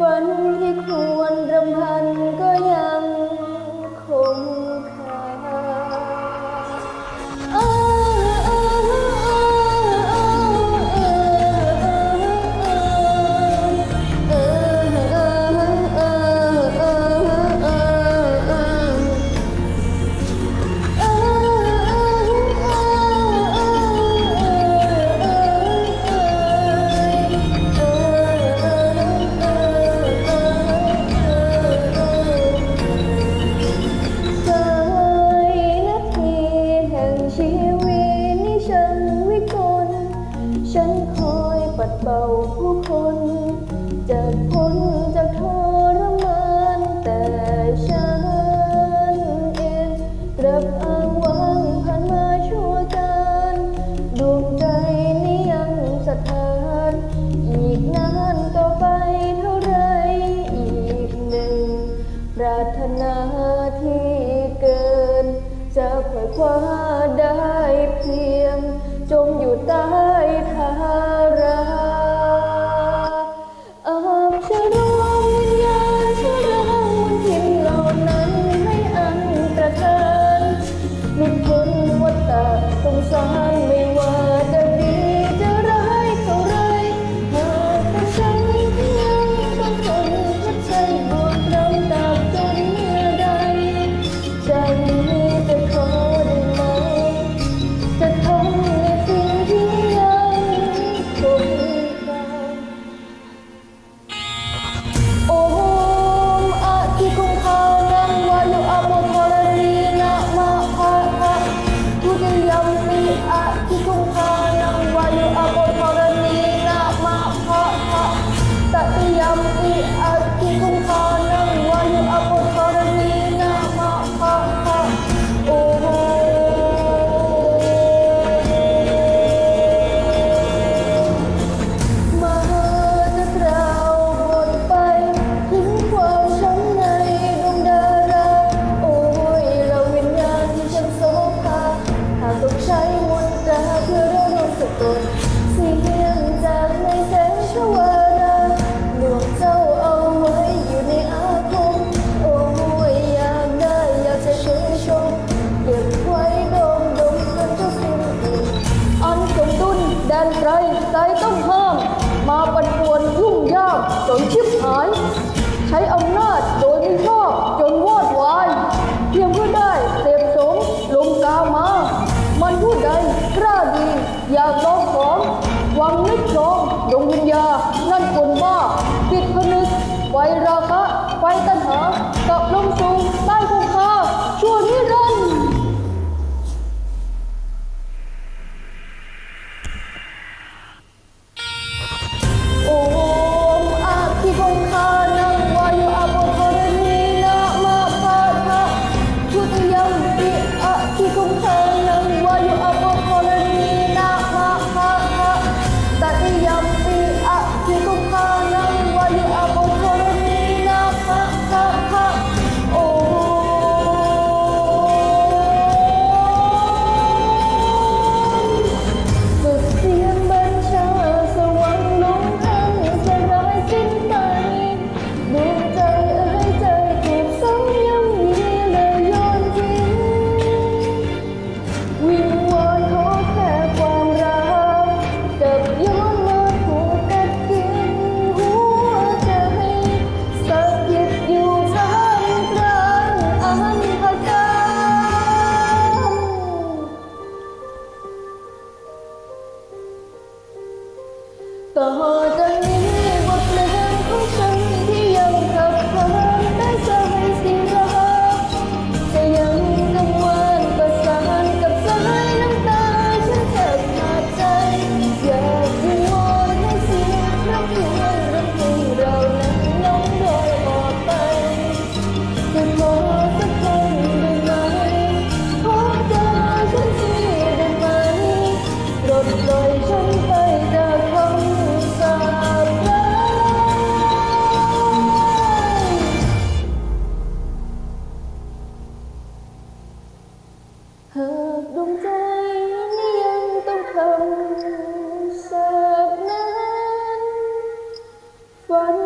penuh ฉันคอยปัดเป่าผู้คนจากพ้นจากทรมานแต่ฉันเองกลับอ้างว้างผ่านมาชั่วการดวงใจนี้ยังสะท้าน อีกนานต่อไปเท่าไรอีกหนึ่ง ปรารถนาที่เกิน จะค่อยคว้าได้เพียง จมอยู่ใต้ 风霜。你说不 Di 老婆 fun.